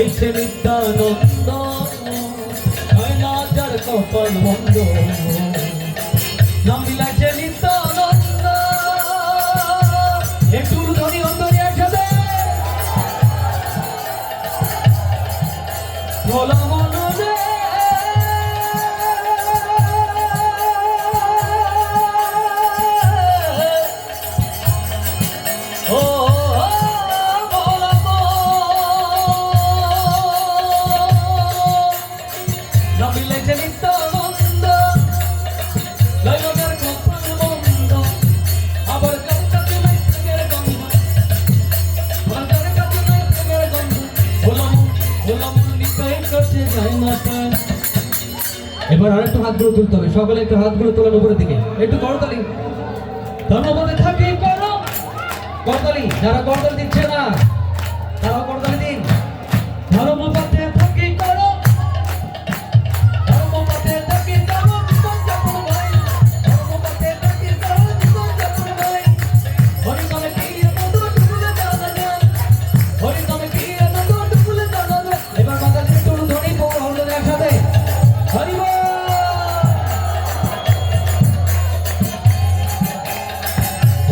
হয়েছে নিত্যানন্দ হয় না যার কপাল মন্দ। নাম বিলাইছে নিত্যানন্দ একটু ধনী অন্তরে একসাথে। বলা এবার আর একটু হাতগুলো তুলতে হবে। সকলে একটু হাতগুলো তোলার উপরের দিকে। একটু করতালি। ধন্যবাদ থাকি করো। করতালি। যারা করতালি দিচ্ছে না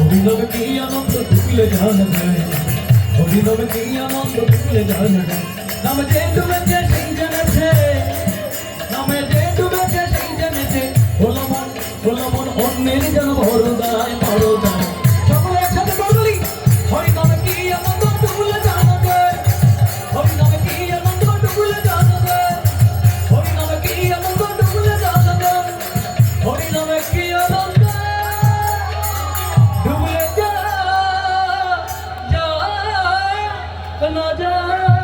অভিনব কি আনন্দ তুলে জান অভিনব কি আনন্দ তুলে জান নাম যে ডুবেছে সেই জানেছে। নামে যে ডুবেছে সেই জানেছে। হলো মন হলো মন অন্যের জান Another.